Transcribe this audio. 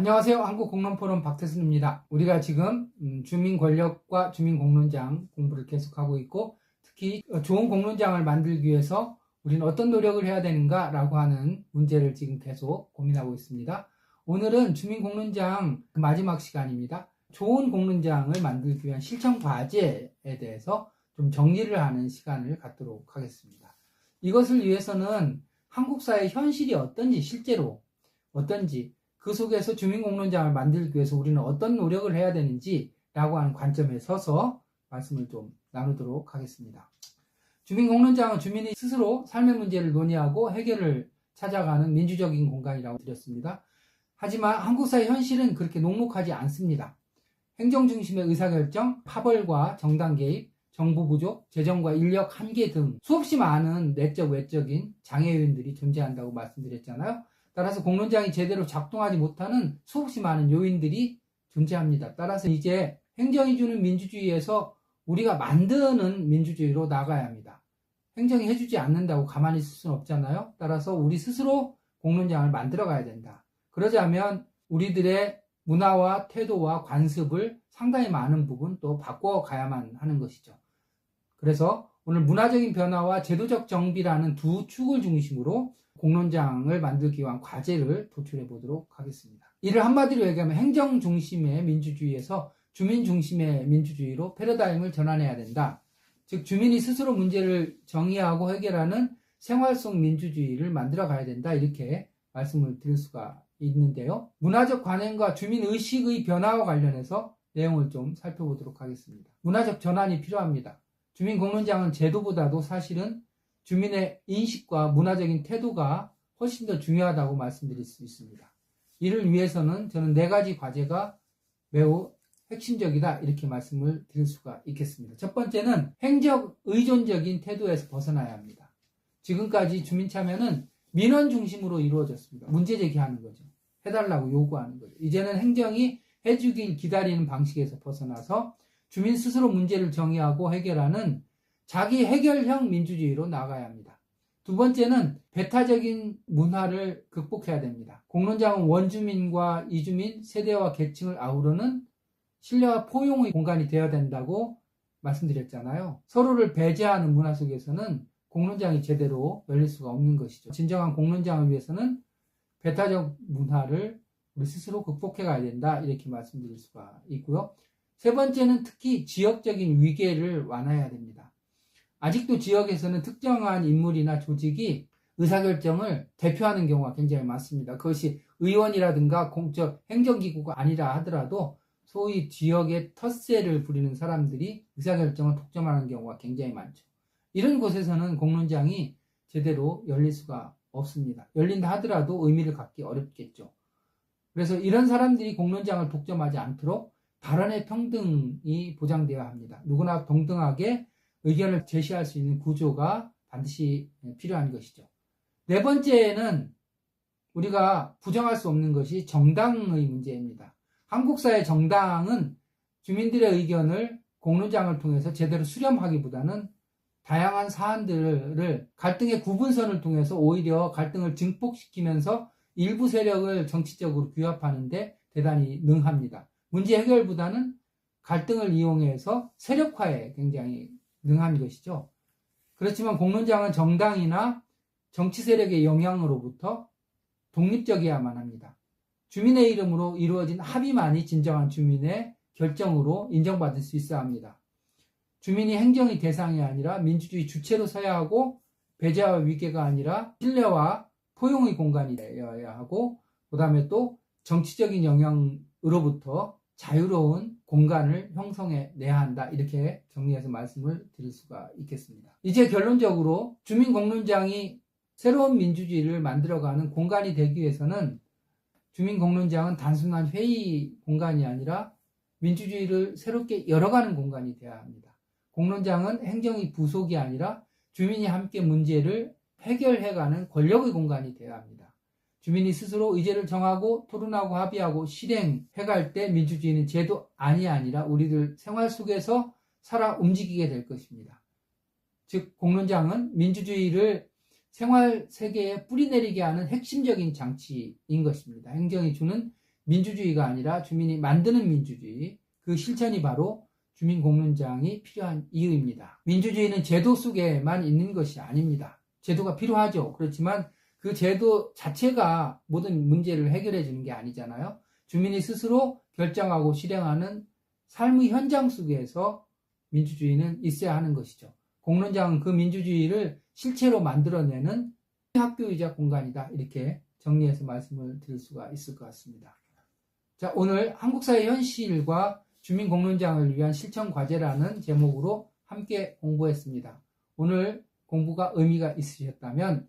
안녕하세요. 한국공론포럼 박태순입니다. 우리가 지금 음, 주민 권력과 주민 공론장 공부를 계속하고 있고 특히 어, 좋은 공론장을 만들기 위해서 우리는 어떤 노력을 해야 되는가라고 하는 문제를 지금 계속 고민하고 있습니다. 오늘은 주민 공론장 그 마지막 시간입니다. 좋은 공론장을 만들기 위한 실천 과제에 대해서 좀 정리를 하는 시간을 갖도록 하겠습니다. 이것을 위해서는 한국 사회 현실이 어떤지 실제로 어떤지 그 속에서 주민공론장을 만들기 위해서 우리는 어떤 노력을 해야 되는지라고 하는 관점에 서서 말씀을 좀 나누도록 하겠습니다. 주민공론장은 주민이 스스로 삶의 문제를 논의하고 해결을 찾아가는 민주적인 공간이라고 드렸습니다. 하지만 한국 사회 현실은 그렇게 녹록하지 않습니다. 행정 중심의 의사결정, 파벌과 정당 개입, 정부 부족, 재정과 인력 한계 등 수없이 많은 내적 외적인 장애 요인들이 존재한다고 말씀드렸잖아요. 따라서 공론장이 제대로 작동하지 못하는 수없이 많은 요인들이 존재합니다. 따라서 이제 행정이 주는 민주주의에서 우리가 만드는 민주주의로 나가야 합니다. 행정이 해주지 않는다고 가만히 있을 수는 없잖아요. 따라서 우리 스스로 공론장을 만들어 가야 된다. 그러자면 우리들의 문화와 태도와 관습을 상당히 많은 부분 또 바꿔 가야만 하는 것이죠. 그래서 오늘 문화적인 변화와 제도적 정비라는 두 축을 중심으로 공론장을 만들기 위한 과제를 도출해 보도록 하겠습니다. 이를 한마디로 얘기하면 행정 중심의 민주주의에서 주민 중심의 민주주의로 패러다임을 전환해야 된다. 즉 주민이 스스로 문제를 정의하고 해결하는 생활 속 민주주의를 만들어 가야 된다. 이렇게 말씀을 드릴 수가 있는데요. 문화적 관행과 주민 의식의 변화와 관련해서 내용을 좀 살펴보도록 하겠습니다. 문화적 전환이 필요합니다. 주민 공론장은 제도보다도 사실은 주민의 인식과 문화적인 태도가 훨씬 더 중요하다고 말씀드릴 수 있습니다. 이를 위해서는 저는 네 가지 과제가 매우 핵심적이다 이렇게 말씀을 드릴 수가 있겠습니다. 첫 번째는 행적 의존적인 태도에서 벗어나야 합니다. 지금까지 주민 참여는 민원 중심으로 이루어졌습니다. 문제 제기하는 거죠. 해달라고 요구하는 거죠. 이제는 행정이 해주길 기다리는 방식에서 벗어나서 주민 스스로 문제를 정의하고 해결하는 자기 해결형 민주주의로 나가야 합니다. 두 번째는 배타적인 문화를 극복해야 됩니다. 공론장은 원주민과 이주민, 세대와 계층을 아우르는 신뢰와 포용의 공간이 되어야 된다고 말씀드렸잖아요. 서로를 배제하는 문화 속에서는 공론장이 제대로 열릴 수가 없는 것이죠. 진정한 공론장을 위해서는 배타적 문화를 우리 스스로 극복해 가야 된다. 이렇게 말씀드릴 수가 있고요. 세 번째는 특히 지역적인 위계를 완화해야 됩니다. 아직도 지역에서는 특정한 인물이나 조직이 의사결정을 대표하는 경우가 굉장히 많습니다. 그것이 의원이라든가 공적 행정기구가 아니라 하더라도 소위 지역의 텃세를 부리는 사람들이 의사결정을 독점하는 경우가 굉장히 많죠. 이런 곳에서는 공론장이 제대로 열릴 수가 없습니다. 열린다 하더라도 의미를 갖기 어렵겠죠. 그래서 이런 사람들이 공론장을 독점하지 않도록 발언의 평등이 보장되어야 합니다. 누구나 동등하게 의견을 제시할 수 있는 구조가 반드시 필요한 것이죠. 네 번째는 우리가 부정할 수 없는 것이 정당의 문제입니다. 한국 사회 정당은 주민들의 의견을 공론장을 통해서 제대로 수렴하기보다는 다양한 사안들을 갈등의 구분선을 통해서 오히려 갈등을 증폭시키면서 일부 세력을 정치적으로 규합하는데 대단히 능합니다. 문제 해결보다는 갈등을 이용해서 세력화에 굉장히 능한 것이죠. 그렇지만 공론장은 정당이나 정치 세력의 영향으로부터 독립적이어야만 합니다. 주민의 이름으로 이루어진 합의만이 진정한 주민의 결정으로 인정받을 수 있어야 합니다. 주민이 행정의 대상이 아니라 민주주의 주체로 서야 하고 배제와 위계가 아니라 신뢰와 포용의 공간이 되어야 하고 그 다음에 또 정치적인 영향으로부터 자유로운 공간을 형성해 내야 한다. 이렇게 정리해서 말씀을 드릴 수가 있겠습니다. 이제 결론적으로 주민공론장이 새로운 민주주의를 만들어가는 공간이 되기 위해서는 주민공론장은 단순한 회의 공간이 아니라 민주주의를 새롭게 열어가는 공간이 되어야 합니다. 공론장은 행정의 부속이 아니라 주민이 함께 문제를 해결해가는 권력의 공간이 되어야 합니다. 주민이 스스로 의제를 정하고 토론하고 합의하고 실행해갈 때 민주주의는 제도 아니 아니라 우리들 생활 속에서 살아 움직이게 될 것입니다. 즉 공론장은 민주주의를 생활 세계에 뿌리내리게 하는 핵심적인 장치인 것입니다. 행정이 주는 민주주의가 아니라 주민이 만드는 민주주의, 그 실천이 바로 주민 공론장이 필요한 이유입니다. 민주주의는 제도 속에만 있는 것이 아닙니다. 제도가 필요하죠. 그렇지만 그 제도 자체가 모든 문제를 해결해 주는 게 아니잖아요. 주민이 스스로 결정하고 실행하는 삶의 현장 속에서 민주주의는 있어야 하는 것이죠. 공론장은 그 민주주의를 실체로 만들어내는 학교이자 공간이다. 이렇게 정리해서 말씀을 드릴 수가 있을 것 같습니다. 자, 오늘 한국사회 현실과 주민공론장을 위한 실천 과제라는 제목으로 함께 공부했습니다. 오늘 공부가 의미가 있으셨다면